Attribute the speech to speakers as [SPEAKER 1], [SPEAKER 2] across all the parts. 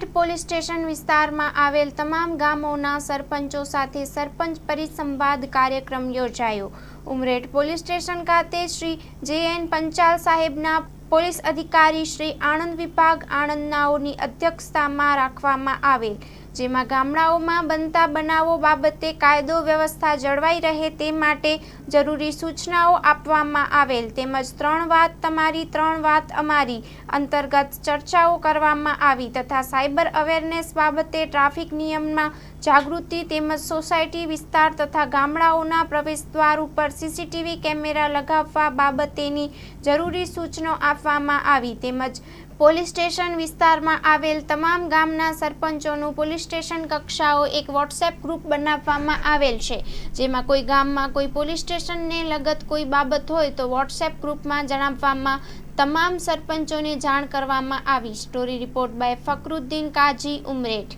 [SPEAKER 1] Umreth police station વિસ્તારમાં આવેલ તમામ ગામોના સરપંચો સાથે સરપંચ પરિસંવાદ કાર્યક્રમ યોજાયો. ઉમરેઠ પોલીસ સ્ટેશન ખાતે શ્રી જે એન પંચાલ સાહેબના પોલીસ અધિકારી શ્રી આણંદ વિભાગ આણંદનાઓની અધ્યક્ષતામાં રાખવામાં આવેલ જેમાં ગામડાઓમાં બનતા બનાવો બાબતે કાયદો વ્યવસ્થા જળવાઈ રહે તે માટે જરૂરી સૂચનાઓ આપવામાં આવેલ. તેમજ ત્રણ વાત તમારી, ત્રણ વાત અમારી અંતર્ગત ચર્ચાઓ કરવામાં આવી તથા સાયબર અવેરનેસ બાબતે ટ્રાફિક નિયમમાં જાગૃતિ તેમજ સોસાયટી વિસ્તાર તથા ગામડાઓના પ્રવેશદ્વાર ઉપર સીસીટીવી કેમેરા લગાવવા બાબતેની જરૂરી સૂચનો આપવામાં આવી. તેમજ પોલીસ સ્ટેશન વિસ્તારમાં આવેલ તમામ ગામના સરપંચોનું પોલીસ સ્ટેશન કક્ષાઓ એક વોટ્સએપ ગ્રુપ બનાવવામાં આવેલ છે. જેમાં કોઈ ગામમાં કોઈ પોલીસ સ્ટેશનને લગત કોઈ બાબત હોય તો વોટ્સએપ ગ્રુપમાં જણાવવામાં તમામ સરપંચોને જાણ કરવામાં આવી. Story report by Fakruddin Kazi, Umreth.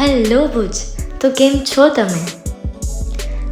[SPEAKER 2] Hello Bhuj, તો કેમ છો તમે?